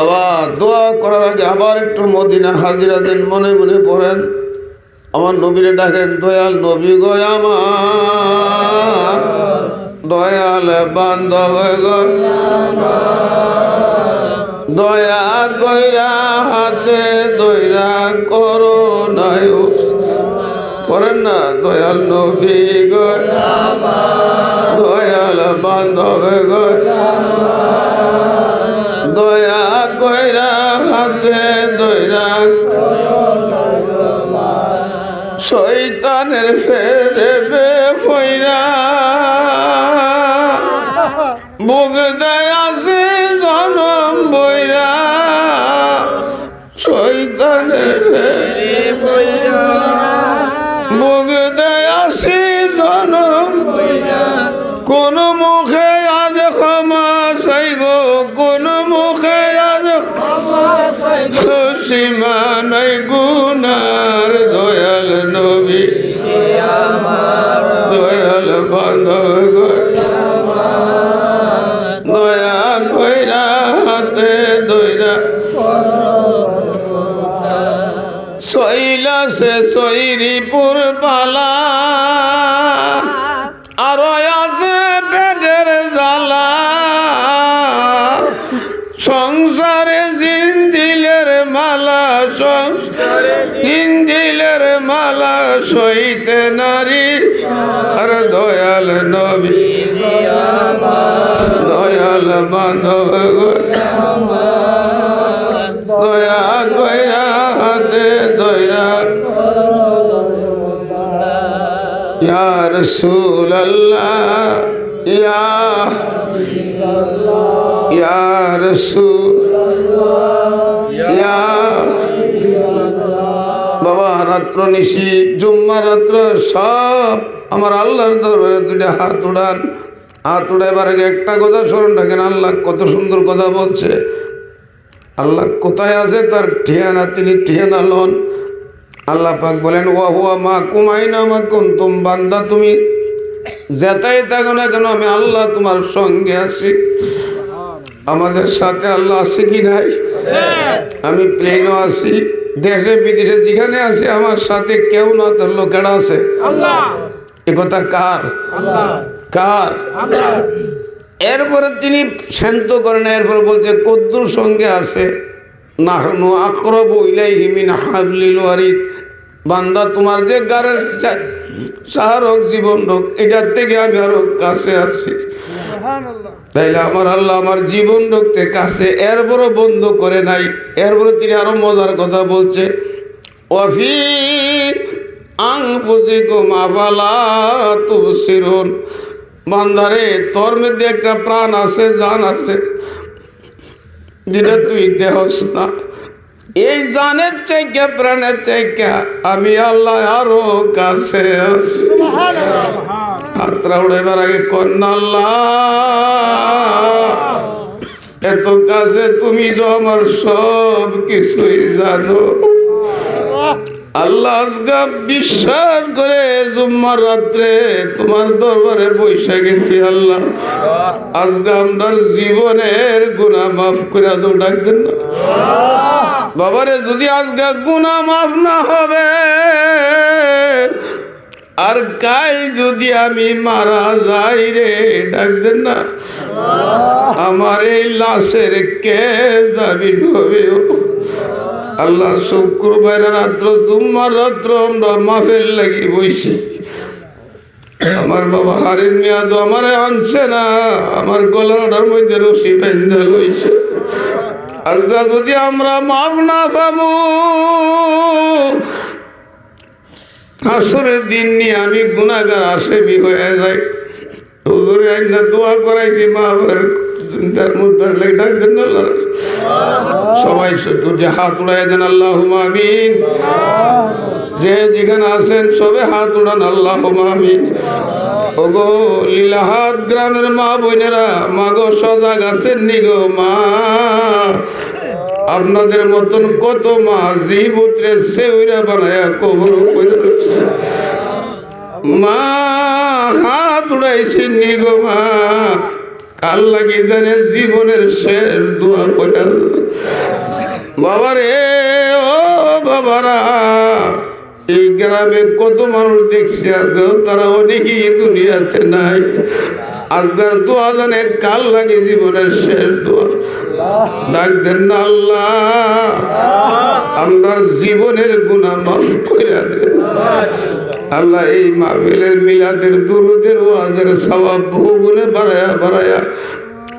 আবার দোয়া করার আগে আবার একটু মদিনা হাজিরা মনে মনে পড়েন। আমার নবীরে ডাকেন, দয়াল নবী গো আমার। দয়াল বান্ধব দয়া কইরা হাতে দইরা করো নাই। করেন না, দয়াল নবী দয়াল বান্ধব দয়া কইরা হাতে দইরা শৈতানের সে দেবে ফইরা সীমা নাই গুনার দয়াল নবী। দয়াল বান্ধব। দয়া কইরা হাতে দইরা। সইলা সে সৈরিপুর পালা। আর ফুলের মালা সইতে নারী আর দয়াল নবী। দয়াল মানব দয়া দয়া হাতে দয়া ইয়ার সুল আল্লাহ ইয়ার সুল রাত্র নিশি জুম্মা রাত্র সব আমার আল্লাহর দরবারে দুটা হাত উড়ান। হাত উড়াইবার আগে একটা কথা স্মরণ রাখেন আল্লাহ কত সুন্দর কথা বলছে। আল্লাহ কোথায় আছে তার ঠিয়ানা তিনি ঠিয়ানা লন। আল্লাহ পাক বলেন ওয়া হুয়া মা কুমাইনা মা কুন্তুম বান্দা তুমি যেতাই থাকো না কেন আমি আল্লাহ তোমার সঙ্গে আছি। আমাদের সাথে আল্লাহ আছে কি নাই? আমি প্লেনও আছি। দেশে বিদেশে যেখানে আছি আমার সাথে কেউ না তোর লোকেরা আছে? এ কথা কার? কার? এরপরে তিনি শান্ত করেন এরপরে বলছে কদ্দুর সঙ্গে আছে নাহনু আক্রব ইলাই হিমিন হাবলিল ওয়ারিদ। বান্দা তোমার যে গারের সাহার হোক জীবন হোক এটার থেকে আমি আরও কাছে আছি। তাইলে আমার আল্লাহ আমার জীবন রক্তে কাছে এরপরও বন্ধ করে নাই। এরপরে তিনি আরও মজার কথা বলছে অফি আং ফুজিকুম আফালা তুবসিরুন। বান্দারে তোর মধ্যে একটা প্রাণ আছে জান আছে যেটা তুই দেহস না। এই জানের চাইকা প্রাণের চাইকা আমি আল্লাহ আরও কাছে আছি। হাতরা উড়াইবার আগে কন্যা আল্লাহ এত কাছে তুমি তো আমার সব কিছুই জানো আল্লাহ বিশ্বাস করে, জুম্মার রাত্রে তোমার দরবারে বৈশা গেছি আল্লাহ আজগা আমার জীবনের গুণা মাফ করে তো ডাকতেন না। বাবারে, যদি আজকে গুণা মাফ না হবে আর কাল যদি আমি মারা যাই রে ডাকতেন না। আমার এই লাশের কে যাবি হবে আল্লাহ শুক্রবার রাত্র, জুম্মার রাত্র আমরা মাফের লাগি বইছি। আমার বাবা হারিন মিয়া তো আমারে আনছে না, আমার গলাটার মধ্যে রশি বেঁধে লইছে। আজকে যদি আমরা মাফ না পাবো আসরের দিন নিয়ে আমি গুণাগার আসামি হয়ে যাই। হুজুরে আইনা দোয়া করাইছি মা বাবার তার মধ্যে লাগে ডাক দেন সবাই হাত উড়াই দেন আল্লাহ আমিন। যে যেখানে আছেন সবে হাত উড়ান আল্লাহ আমিন। ওগো লীলাহাত গ্রামের মা বোনেরা মা গো সজাগ আছেন নি গো মা। আপনাদের মতন কত মা জিবুত্রে সেউরা বানায়া কবর মা হাত উড়াইছেন নি মা। কাল লাগি জানে জীবনের শেষ দোয়া করে বাবারে, ও বাবারা, এই গ্রামে কত মানুষ দেখছি আজকে তারা অনেকেই দুনিয়াতে নাই। আজকের দোয়া জানে কাল লাগে জীবনের শেষ দোয়া। ডাক দেন না আল্লাহ। আপনার জীবনের গুণা মাফ করে দেন। আল্লাহ, এই মাহফিলের মিলাদের, দুরুদের, ওয়াজের সবাব বহু গুণে বাড়ায়া বাড়ায়া।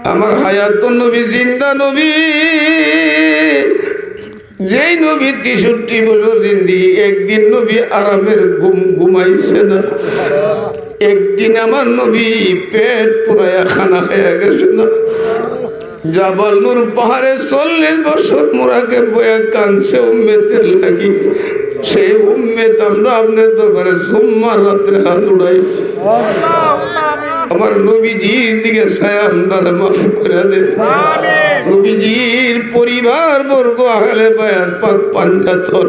আমার হায়াত নবী, জিন্দা নবী। যেই নবী তেষট্টি বছর জিন্দি, একদিন নবী আরামের ঘুম ঘুমাইছে না। একদিন আমার নবী পেট পুরায়া খানা খাইয়া গেছে না। জাবাল নূর পাহাড়ে চল্লিশ বছর মোরাকে বয়া কানছে উম্মেতের লাগি। সেই উম্মেত আমরা আপনার দরবারে সোমবার রাত্রে হাত উড়াইছি। আমার নবীজির দিকে ছায়া আপনারা মাফ করে দেন। নবীজির পরিবার বর্গ আহলে বায়াত পাক পাঞ্জাতন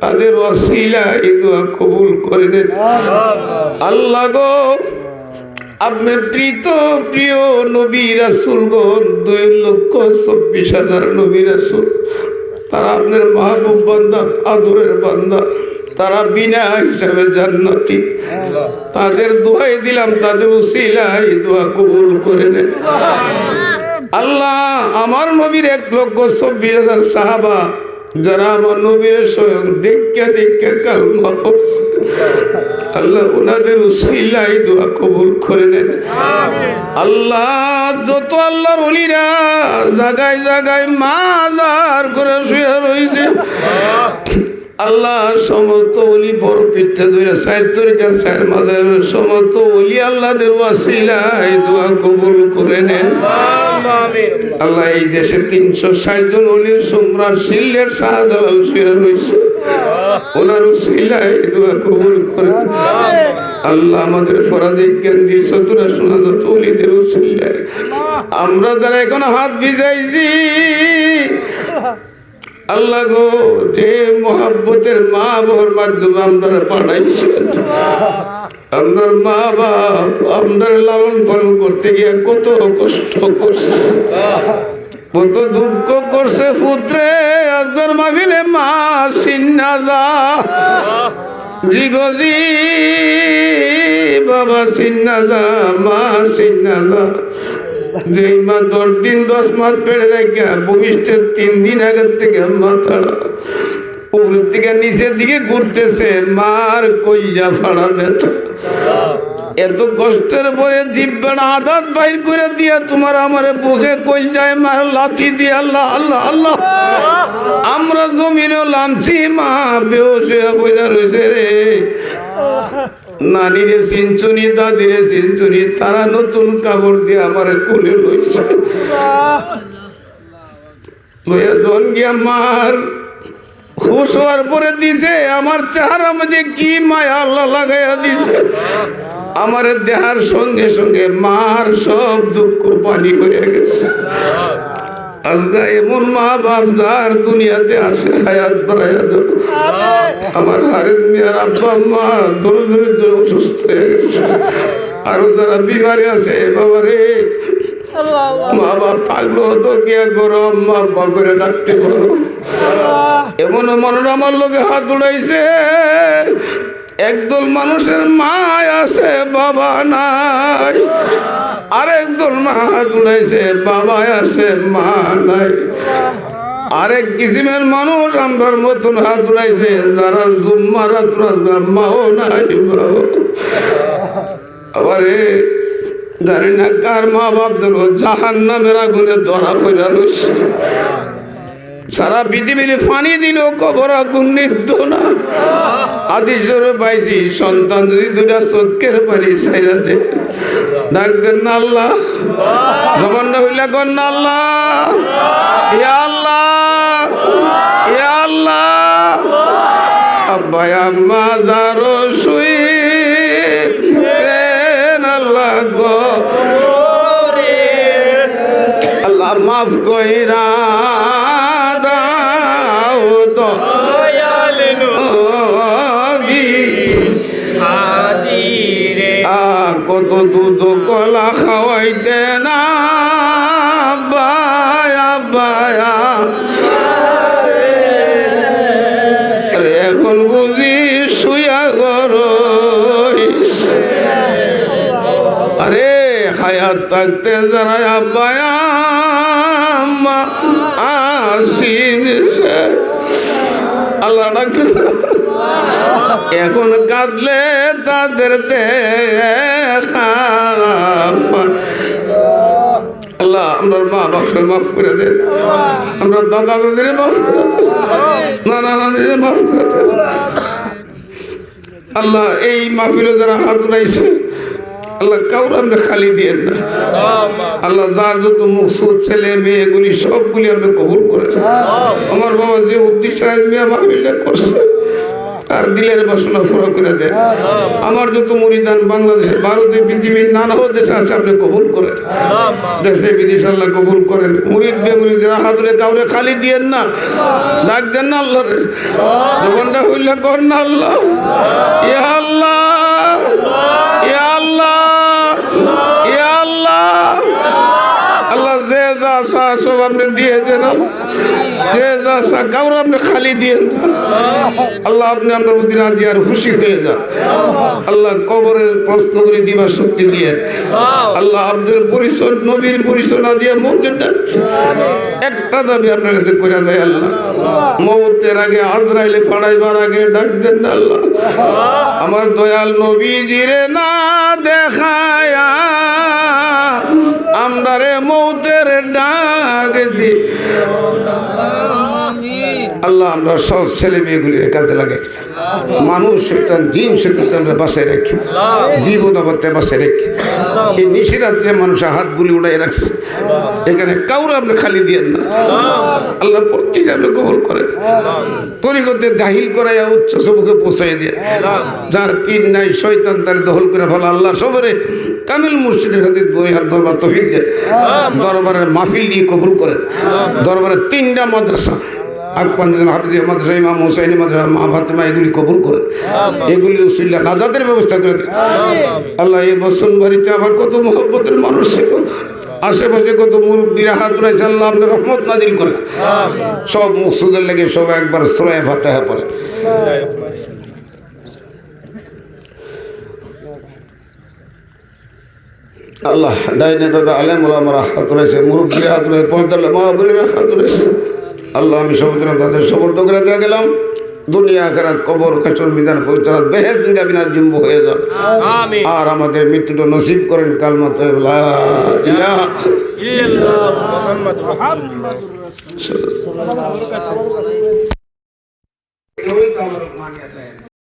তাদের অশিলা এই দোয়া কবুল করে নেন। আল্লাহ গো আপনি প্রীত প্রিয় নবী রাসুলগণ দুই লক্ষ চব্বিশ হাজার নবী রাসুল। তারা আপনার মাহবুব বান্দা আদরের বান্দা। তারা বিনা হিসাবে জান্নাতি। তাদের দোয়াই দিলাম তাদের উসিলাই দোয়া কবুল করে নেন। আল্লাহ আমার নবীর এক লক্ষ চব্বিশ হাজার সাহাবা যারা আমার নবীর স্বয়ং দেখে দেখে কালমা আল্লাহ ওনাদের উসিলাই দোয়া কবুল করে নেন। আল্লাহ, যত আল্লাহর অলিরা জাগায় জাগায় মা যার করে শুয়ে রয়েছে আল্লাহ সমস্ত অলি বড় পিঠে ধরে সাইড তরিকার সাইড মাজার সমস্ত অলি আল্লাহদের ওয়াসিলাই দোয়া কবুল করে নেন। আল্লাহ এই দেশে তিনশো ষাট জন অলির সম্রাট সিল্লের শাহজালাল শুয়ে রয়েছে ওনার দোয়া কবুল করে আল্লাহ আমাদের ফরাদে দিয়ে চতুরা শোনা অলিদের আমরা যারা এখন হাত ভিজাইছি। আল্লাহ গো, যে মহাব্বতের মা বাবার মাধ্যমে আপনারা পাঠাইছেন। আপনার মা বাপ আপনার লালন পালন করতে গিয়ে কত কষ্ট করছে, কত দুঃখ করছে। পুত্রে আপনার মাগিলে মা সিন্না যা। জিগজি, বাবা সিন্না যা, মা সিন্না যা। যেই মা দশ দিন, দশ মাস পেড়ে রেখে ভূমিষ্ঠের তিন দিন আগের থেকে মাথাটা উপরের দিকে, নিচের দিকে ঘুরতেছে, মার কইয়া ফাড়া ব্যথা। এত কষ্টের পরে জিব্বাটা আদাত বাইর করে দিয়া তোমার আমার বুকে কই যায় মার লাথি দিয়ে, আল্লাহ আল্লাহ আল্লাহ। আমরা জমিনেও লামছি, মা বেহস হয়ে রয়েছে রে। নানিরে সিঞ্চুনি দাদিরে সিঞ্চুনি তারা নতুন কাপড় দিয়ে আমার কোলে লইছে। লইয়া জন গিয়া মার খুশ হওয়ার পরে দিছে, আমার চেহারা মধ্যে কি মায়া আল্লাহ লাগাইয়া দিছে। আমার দেহার সঙ্গে সঙ্গে মার সব দুঃখ পানি হয়ে গেছে। আজকে এমন মা বাপ যার দুনিয়াতে আসে হায়াত বাড়াইয়া দাও আমার হারেন মিয়ার আব্বা মা ধরে ধরে ধরে অসুস্থ হয়ে গেছে। আরও যারা বিমারি আছে বাবা রে। মা বাপ থাকল তো গিয়া করো আম্মা আব্বা করে ডাকতে পারো এমন মনের আমার লোকে হাত উড়াইছে। একদল মানুষের মা আছে, বাবা নাই। আরেক দল মা হাত উড়াইছে বাবা আছে, মা নাই। আরেক কিসিমের মানুষ আমার মতন হাত উড়াইছে যারা জুম্মা রাত মাও নাই। আবারে, জানি না কার মা বাপ যেন জাহান নামের আগুনে ধরা করে রয়েছে সারা পৃথিবীর ফানি দিল কবর আগুন নির্দ না আদিশ্বর পাইছি সন্তান যদি দুটা চোখের পানি ছাইরা দে। ডাকতেন না আল্লাহ। জবানটা হইলা আল্লাহ মাফ কইরা দুধ কলা খাওয়াইতে না এখন বুঝি শুয়া গর আরে, হায়াত থাকতে যারা আব্বায়া আসিন আল্লাহ এখন কাঁদলে তাদের। আল্লাহ আমরা মা বাপকে মাফ করে দেন। আমরা দাদা দাদির মাফ করে নানা নানির মাফ করে আল্লাহ, এই মাহফিলে যারা হাত উড়াইছে, আল্লাহ কাউর আমরা খালি দিয়েন না। আল্লাহ, যার যত মুকসুদ ছেলে মেয়েগুলি সবগুলি আপনি কবুল করেন আমার বাবা যে উদ্দেশ্য মেয়ে মাহফিলটা করছে তার দিলের বাসনা পুরো করে দেন। আমার যত মরিদান বাংলাদেশে ভারতে পৃথিবীর নানা দেশে আছে, আপনি কবুল করেন। দেশে বিদেশে আল্লাহ কবুল করেন। মুরিদ বেমুরিদের হাতরে কাউরে খালি দিয়েন না, ডাক দেন না আল্লাহ যখনটা হইলে কর না আল্লাহ। ইয়া আল্লাহ ইয়া আল্লাহ ইয়া আল্লাহ। আল্লাহ যে যা আপনি দিয়ে দেন কাউরে আপনি খালি দিয়েন না আল্লাহ আপনি আপনার প্রতি রাজি আর খুশি হয়ে যান। আল্লাহ কবরের প্রশ্ন করে দিবার শক্তি দিয়ে। আল্লাহ আপনার পরিচয়, নবীর পরিচয় না দিয়ে মৌতের একটা দাবি আপনার কাছে করে দেয় আল্লাহ। মৌতের আগে আজরাইলে ফাড়াইবার আগে ডাক দেন আল্লাহ। আমার দয়াল নবী জিরে না দেখায়া আমরা রে মৌতের ডাক দি আল্লাহ, আমরা সব ছেলে মেয়েগুলির কাজে লাগে মানুষ সেটান দিন আমরা বাসায় রাখি। বিপদ আপদে বাসায় রাখি। এই নিশিরাত্রে মানুষের হাতগুলি উড়াই রাখছে। এখানে কাউরে আপনি খালি দিয়েন না। আল্লাহ প্রত্যেক আপনি কবল করেন। তরিগতে দাহিল করাইয়া উচ্চ সবকে পৌঁছাই দিয়ে যার পীর নাই, শয়তান তার দখল করে ফেলা। আল্লাহ সবরে কামিল মুর্শিদের হাতে দুই হাত দরবার তফিক দেন। দরবারের মাহফিল নিয়ে কবুল করেন দরবারের তিনটা মাদ্রাসা। আকপান্দিন হাফিজ মাদ্রাসা ইমাম হুসাইনি মাদ্রাসা মা ফাতেমা এগুলি কবুল করেন এগুলির উসিল্লা নাজাদের ব্যবস্থা করে দেন আল্লাহ। এই বসন বাড়িতে আবার কত মহব্বতের মানুষ ছিল। আশেপাশে কত মুরব্বীরা হাত রয়েছে আল্লাহ আপনার রহমত নাজিল সব মুকসুদের লেগে সব একবার শ্রয় ফাতেহা পড়ে। আল্লাহ ডাইনে বাবা আলেম ওলামারা হাত রয়েছে মুরব্বীরা হাত রয়েছে পর্দাল্লা মহাবুরিরা হাত রয়েছে। আল্লাহ আমি সমুদ্র তাদের সমর্থ করে দিয়ে গেলাম। দুনিয়া আখেরাত কবর কাচর মিজান ফুলচারাত বেহের জিন্দা বিনা জিম্বু হয়ে যান। আর আমাদের মৃত্যুটা নসিব করেন কালমা তো